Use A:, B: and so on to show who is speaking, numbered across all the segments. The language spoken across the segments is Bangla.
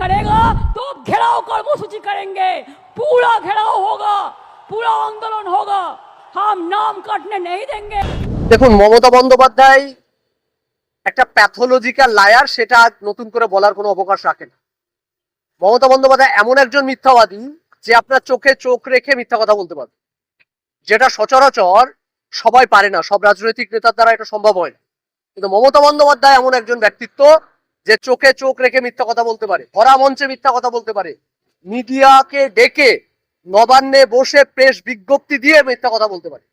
A: करेगा तो घेराव कर्मसूची करेंगे पूरा घेराव होगा पूरा आंदोलन होगा हम नाम काटने नहीं देंगे
B: দেখুন মমতা বন্দ্যোপাধ্যায় একটা প্যাথোলজিক্যাল লায়ার সেটা আজ নতুন করে বলার কোনো অবকাশ রাখে না মমতা বন্দ্যোপাধ্যায় এমন একজন মিথ্যাবাদী যে আপনার চোখে চোখ রেখে মিথ্যা কথা বলতে পারে যেটা সচরাচর সবাই পারে না সব রাজনৈতিক নেতার দ্বারা এটা সম্ভব হয় না কিন্তু মমতা বন্দ্যোপাধ্যায় এমন একজন ব্যক্তিত্ব যে চোখে চোখ রেখে মিথ্যা কথা বলতে পারে ভরা মঞ্চে মিথ্যা কথা বলতে পারে, মিডিয়াকে ডেকে নবান্নে বসে প্রেস বিজ্ঞপ্তি দিয়ে মিথ্যা কথা বলতে পারে।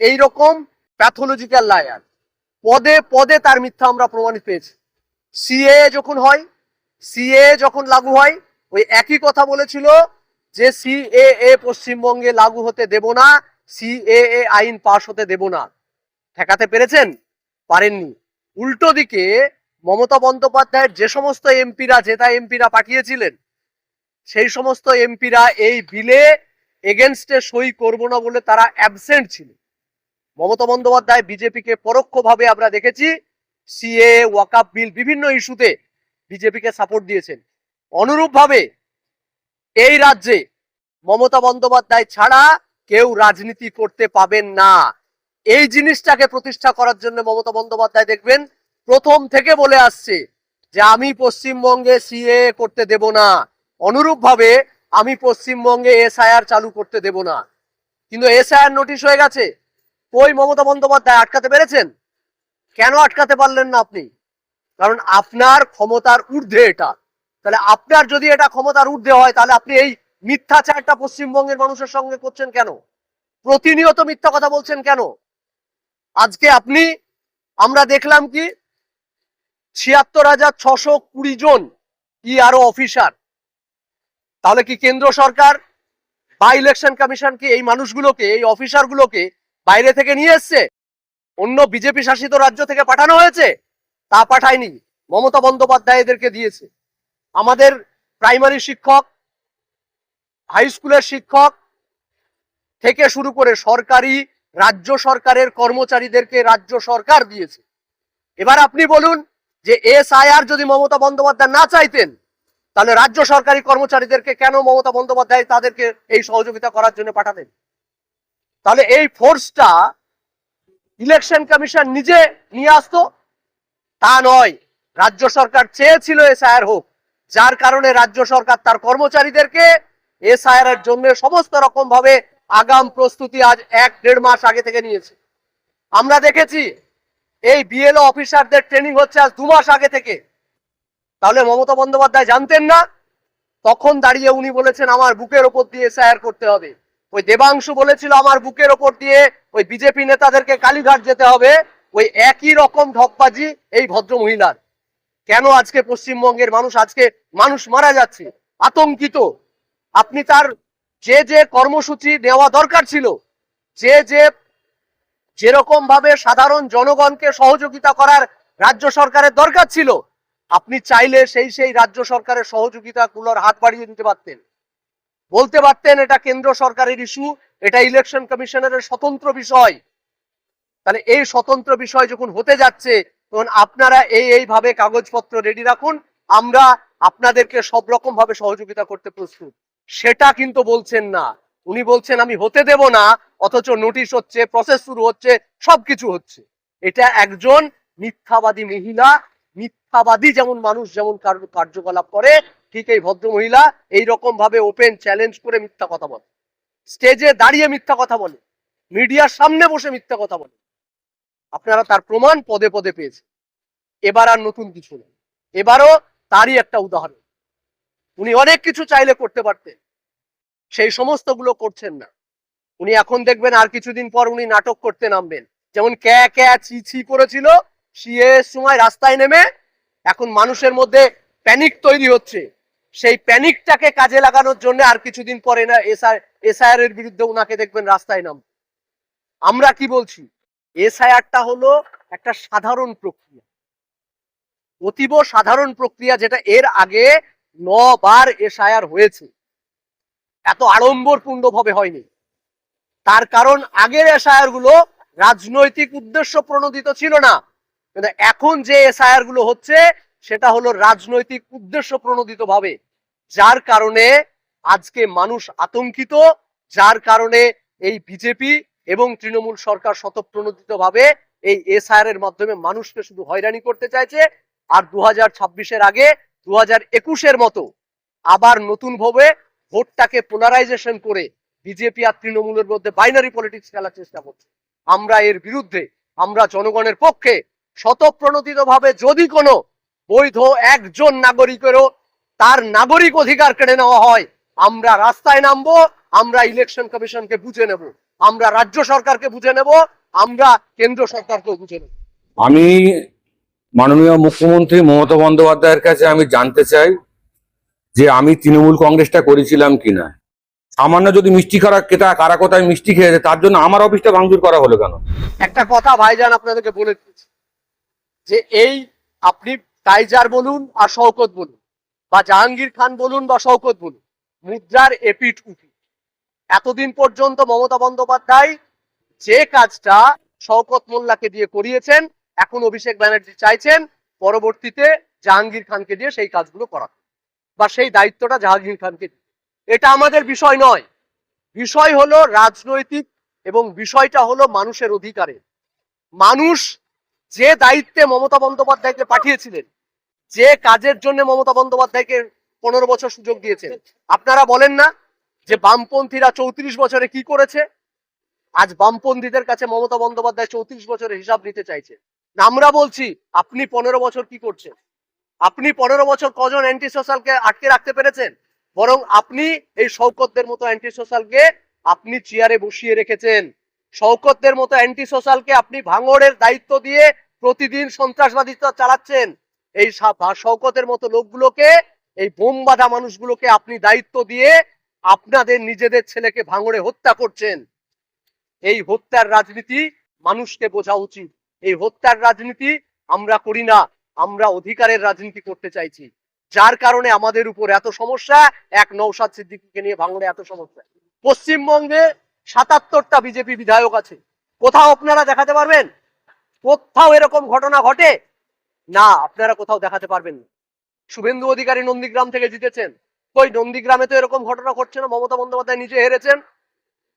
B: এই রকম প্যাথোলজিক্যাল লায়ার পদে পদে তার মিথ্যা আমরা প্রমাণিত পেয়েছি। সিএ যখন হয় সিএ যখন লাগু হয়, ওই একই কথা বলেছিল যে সিএএ পশ্চিমবঙ্গে লাগু হতে দেব না সিএএ আইন পাশ হতে দেব না। ঠেকাতে পেরেছেন? পারেননি। উল্টো দিকে মমতা বন্দ্যোপাধ্যায়ের যে সমস্ত এমপিরা, জেতা এমপিরা পাঠিয়েছিলেন, সেই সমস্ত এমপিরা এই বিলে এগেনস্টে সই করব না বলে তারা অ্যাবসেন্ট ছিল মমতা বন্দ্যোপাধ্যায় বিজেপিকে পরোক্ষভাবে আমরা দেখেছি, সিএ ওয়াকাপ বিল, বিভিন্ন ইস্যুতে বিজেপিকে সাপোর্ট দিয়েছেন। অনুরূপভাবে এই রাজ্যে মমতা বন্দ্যোপাধ্যায় ছাড়া কেউ রাজনীতি করতে পাবেন না। এই জিনিসটাকে প্রতিষ্ঠা করার জন্য মমতা বন্দ্যোপাধ্যায় দেখবেন প্রথম থেকে বলে আসছে যে আমি পশ্চিমবঙ্গে সিএ করতে দেব না। অনুরূপভাবে আমি পশ্চিমবঙ্গে এসআইআর চালু করতে দেব না। কিন্তু এসআইআর নোটিশ হয়ে গেছে। কই মমতা বন্দ্যোপাধ্যায়, আটকাতে পেরেছেন? কেন আটকাতে পারলেন না আপনি? কারণ আপনার ক্ষমতার ঊর্ধ্বে এটা। তাহলে আপনার যদি এটা ক্ষমতার ঊর্ধ্বে হয়, তাহলে আপনি এই মিথ্যাচারটা পশ্চিমবঙ্গের মানুষের সঙ্গে করছেন কেন? প্রতিনিয়ত মিথ্যা কথা বলছেন কেন? আজকে আপনি, আমরা দেখলাম কি ছিয়াত্তর হাজার ছশো কুড়ি জন ই আরও অফিসার? তাহলে কি কেন্দ্র সরকার বা ইলেকশন কমিশন কি এই মানুষগুলোকে, এই অফিসারগুলোকে বাইরে থেকে নিয়ে এসছে? অন্য বিজেপি শাসিত রাজ্য থেকে পাঠানো হয়েছে? তা পাঠায়নি। মমতা বন্দ্যোপাধ্যায় এদেরকে দিয়েছে। আমাদের প্রাইমারি শিক্ষক, হাই স্কুলের শিক্ষক থেকে শুরু করে সরকারি, রাজ্য সরকারের কর্মচারীদেরকে রাজ্য সরকার দিয়েছে। এবার আপনি বলুন যে এসআইআর যদি মমতা বন্দ্যোপাধ্যায় না চাইতেন, তাহলে রাজ্য সরকারি কর্মচারীদেরকে কেন মমতা বন্দ্যোপাধ্যায় তাদেরকে এই সহযোগিতা করার জন্য পাঠাতেন? তাহলে এই ফোর্সটা ইলেকশন কমিশন নিজে নিয়ে আসতো? তা নয়, রাজ্য সরকার চেয়েছিল এসআইআর হোক, যার কারণে রাজ্য সরকার তার কর্মচারীদেরকে এসআইআর এর জন্য সমস্ত রকম ভাবে আগাম প্রস্তুতি আজ এক দেড় মাস আগে থেকে নিয়েছে। আমরা দেখেছি এই বিএলও অফিসারদের ট্রেনিং হচ্ছে আজ দু মাস আগে থেকে। তাহলে মমতা বন্দ্যোপাধ্যায় জানতেন না? তখন দাঁড়িয়ে উনি বলেছেন, আমার বুকের ওপর দিয়ে এসআইআর করতে হবে। ওই দেবাংশু বলেছিল, আমার বুকের ওপর দিয়ে ওই বিজেপি নেতাদেরকে কালীঘাট যেতে হবে। ওই একই রকম ঢকবাজি এই ভদ্র মহিলার কেন আজকে পশ্চিমবঙ্গের মানুষ, আজকে মানুষ মারা যাচ্ছে? আতঙ্কিত। আপনি তার যে যে কর্মসূচি নেওয়া দরকার ছিল, যে যে যেরকম ভাবে সাধারণ জনগণকে সহযোগিতা করার রাজ্য সরকারের দরকার ছিল, আপনি চাইলে সেই সেই রাজ্য সরকারের সহযোগিতাগুলোর হাত বাড়িয়ে দিতে পারতেন। বলতে পারতেন এটা কেন্দ্র সরকারের ইস্যু এটা ইলেকশন কমিশনের স্বতন্ত্র বিষয়। তাহলে এই স্বতন্ত্র বিষয় যখন হতে যাচ্ছে, তখন আপনারা এই এইভাবে কাগজপত্র রেডি রাখুন, আমরা আপনাদেরকে সব রকম ভাবে সহযোগিতা করতে প্রস্তুত। সেটা কিন্তু বলছেন না। উনি বলছেন, আমি হতে দেব না, অথচ নোটিশ হচ্ছে প্রসেস শুরু হচ্ছে, সবকিছু হচ্ছে। এটা একজন মিথ্যাবাদী মহিলা, মিথ্যাবাদী যেমন মানুষ যেমন কার- কার্যকলাপ করে, ঠিক এই ভদ্র মহিলা এই রকম ভাবে ওপেন চ্যালেঞ্জ করে মিথ্যা কথা বলে। স্টেজে দাঁড়িয়ে মিথ্যা কথা বলে মিডিয়ার সামনে বসে মিথ্যা কথা বলে। আপনারা তার প্রমাণ পদে পদে পেয়েছে এবার আর নতুন কিছু নেই এবারও তারই একটা উদাহরণ। উনি অনেক কিছু চাইলে করতে পারতেন। সেই সমস্তগুলো করছেন না। উনি এখন দেখবেন আর কিছুদিন পর উনি নাটক করতে নামবেন। যেমন ক্যা ক্যা ছি ছি করেছিল সময় রাস্তায় নেমে এখন মানুষের মধ্যে প্যানিক তৈরি হচ্ছে। সেই প্যানিকটাকে কাজে লাগানোর জন্য আর কিছুদিন পরে না এসআই এসআইআর এর বিরুদ্ধে উনাকে দেখবেন রাস্তায় নাম আমরা কি বলছি? এসআইআরটা হলো একটা সাধারণ প্রক্রিয়া। অতীব সাধারণ প্রক্রিয়া যেটা এর আগে নবার এসআইআর হয়েছে। এত আড়ম্বরপূর্ণ ভাবে হয়নি। তার কারণ আগের এসআইআরগুলো রাজনৈতিক উদ্দেশ্য প্রণোদিত ছিল না। কিন্তু এখন যে এসআইআরগুলো হচ্ছে, সেটা হলো রাজনৈতিক উদ্দেশ্য প্রণোদিত ভাবে যার কারণে আজকে মানুষ আতঙ্কিত, যার কারণে এই বিজেপি এবং তৃণমূল সরকার শতপ্রণোদিত ভাবে এই এসআইআর এর মাধ্যমে মানুষকে শুধু হয়রানি করতে চাইছে। আর দু হাজার আগে, দু হাজার একুশের মতো আবার নতুন ভাবে ভোটটাকে পোলারাইজেশন করে বিজেপি আর তৃণমূলের মধ্যে বাইনারি পলিটিক্স খেলার চেষ্টা করছে। আমরা এর বিরুদ্ধে, আমরা জনগণের পক্ষে শতপ্রণোদিত ভাবে যদি কোনো বৈধ একজন নাগরিকেরও তার নাগরিক অধিকার কেড়ে নেওয়া হয়, আমরা রাস্তায় নামবো, আমরা ইলেকশন কমিশনকে বুঝে নেব, আমরা রাজ্য সরকারকে বুঝে নেব, আমরা কেন্দ্র সরকারকেও বুঝে নেব।
C: আমি মাননীয় মুখ্যমন্ত্রী মমতা বন্দ্যোপাধ্যায়ের কাছে আমি জানতে চাই যে আমি তৃণমূল কংগ্রেসটা করেছিলাম কিনা সামান্য যদি মিষ্টি খারা কেতা, কারা কোথায় মিষ্টি খেয়েছে, তার জন্য আমার অফিসটা ভাঙচুর করা হলো কেন?
B: একটা কথা ভাইজান আপনাদেরকে বলে দিচ্ছি। যে এই আপনি টাইজার বলুন আর শওকত বলুন, বা জাহাঙ্গীর খান বলুন বা শওকত বলুন, মুদ্রার এপিট উপি এতদিন পর্যন্ত মমতা বন্দ্যোপাধ্যায় যে কাজটা শওকত মোল্লাকে দিয়ে করিয়েছেন, এখন অভিষেক ব্যানার্জি চাইছেন, পরবর্তীতে জাহাঙ্গীর খানকে দিয়ে সেই কাজগুলো করা বা সেই দায়িত্বটা জাহাঙ্গীর খানকে। এটা আমাদের বিষয় নয়। বিষয় হলো রাজনৈতিক এবং বিষয়টা হলো মানুষের অধিকারে মানুষ যে দায়িত্বে মমতা বন্দ্যোপাধ্যায়কে পাঠিয়েছিলেন, যে কাজের জন্য মমতা বন্দ্যোপাধ্যায়কে পনেরো বছর সুযোগ দিয়েছেন, আপনারা বলেন না যে বামপন্থীরা চৌত্রিশ বছরে কি করেছে? আজ বামপন্থীদের কাছে মমতা বন্দ্যোপাধ্যায় চৌত্রিশ বছরের হিসাব নিতে চাইছে। আমরা বলছি, আপনি পনেরো বছর কি করছেন? আপনি পনেরো বছর কজন অ্যান্টি সোশ্যালকে আটকে রাখতে পেরেছেন? বরং আপনি এই শৌকতদের মতো অ্যান্টি সোশ্যালকে আপনি চেয়ারে বসিয়ে রেখেছেন। শৌকতদের মতো অ্যান্টি সোশ্যালকে আপনি ভাঙড়ের দায়িত্ব দিয়ে প্রতিদিন সন্ত্রাসবাদিতা চালাচ্ছেন। এই শওকতের মতো লোকগুলোকে, এই বোম বাঁধা মানুষগুলোকে আপনি দায়িত্ব দিয়ে আপনাদের নিজেদের ছেলেকে ভাঙড়ে হত্যা করছেন। এই হত্যার রাজনীতি মানুষকে বোঝা উচিত। এই হত্যার রাজনীতি আমরা করি না। আমরা অধিকারের রাজনীতি করতে চাইছি। যার কারণে আমাদের উপর এত সমস্যা, এক নৌসাদ সিদ্দিকীকে নিয়ে ভাঙড়ে এত সমস্যা। পশ্চিমবঙ্গে সাতাত্তরটা বিজেপি বিধায়ক আছে। কোথাও আপনারা দেখাতে পারবেন? কোথাও এরকম ঘটনা ঘটে? না, আপনারা কোথাও দেখাতে পারবেন না। শুভেন্দু অধিকারী নন্দীগ্রাম থেকে জিতেছেন। কই, নন্দীগ্রামে তো এরকম ঘটনা ঘটছে না? মমতা বন্দ্যোপাধ্যায় নিজে হেরেছেন?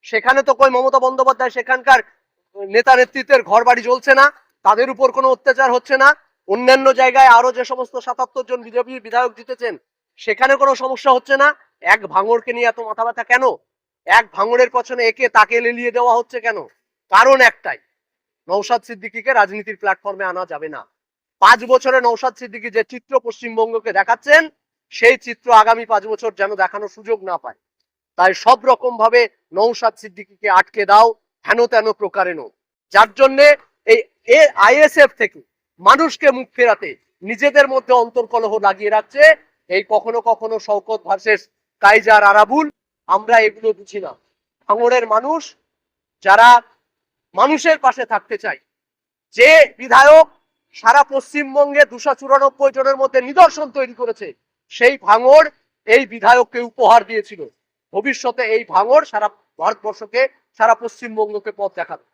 B: সেখানে তো কই, মমতা বন্দ্যোপাধ্যায় সেখানকার নেতা নেতৃত্বের ঘর বাড়ি জ্বলছে না? তাদের উপর কোনো অত্যাচার হচ্ছে না? অন্যান্য জায়গায় আরও যে সমস্ত সাতাত্তর জন বিজেপি বিধায়ক জিতেছেন, সেখানে কোনো সমস্যা হচ্ছে না। এক ভাঙড়কে নিয়ে এত মাথা ব্যথা কেন? এক ভাঙড়ের পছনে একে তাকে লেলিয়ে দেওয়া হচ্ছে কেন? কারণ একটাই নৌসাদ সিদ্দিকীকে রাজনীতির প্ল্যাটফর্মে আনা যাবে না। পাঁচ বছরে নৌসাদ সিদ্দিকী যে চিত্র পশ্চিমবঙ্গকে দেখাচ্ছেন, সেই চিত্র আগামী পাঁচ বছর যেন দেখানোর সুযোগ না পায়। তাই সব রকম ভাবে নৌসাদ সিদ্দিকীকে আটকে দাও, হেন তেন প্রকারেণ যার জন্যে এই আইএসএফ থেকে মানুষকে মুখ ফেরাতে নিজেদের মধ্যে অন্তর্কলহ লাগিয়ে রাখছে এই কখনো কখনো শওকত ভার্সেস কাইজার আরাবুল। আমরা এগুলো বুঝি না। ভাঙড়ের মানুষ যারা মানুষের পাশে থাকতে চাই যে বিধায়ক সারা পশ্চিমবঙ্গে দুশো চুরানব্বই জনের মধ্যে নিদর্শন তৈরি করেছে, সেই ভাঙড় এই বিধায়ককে উপহার দিয়েছিল। ভবিষ্যতে এই ভাঙড় সারা ভারতবর্ষকে, সারা পশ্চিমবঙ্গকে পথ দেখাবে।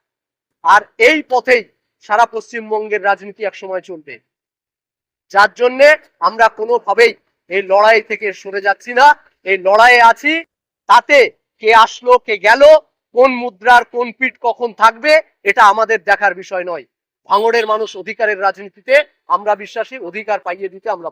B: আর এই পথেই সারা পশ্চিমবঙ্গের রাজনীতি একসময় চলবে। যার জন্যে আমরা কোনোভাবেই এই লড়াই থেকে সরে যাচ্ছি না। এই লড়াইয়ে আছি। তাতে কে আসলো, কে গেল, কোন মুদ্রার কোন পিঠ কখন থাকবে, এটা আমাদের দেখার বিষয় নয়। ভাঙড়ের মানুষ অধিকারের রাজনীতিতে, আমরা বিশ্বাসী, অধিকার পাইয়ে দিতে আমরা।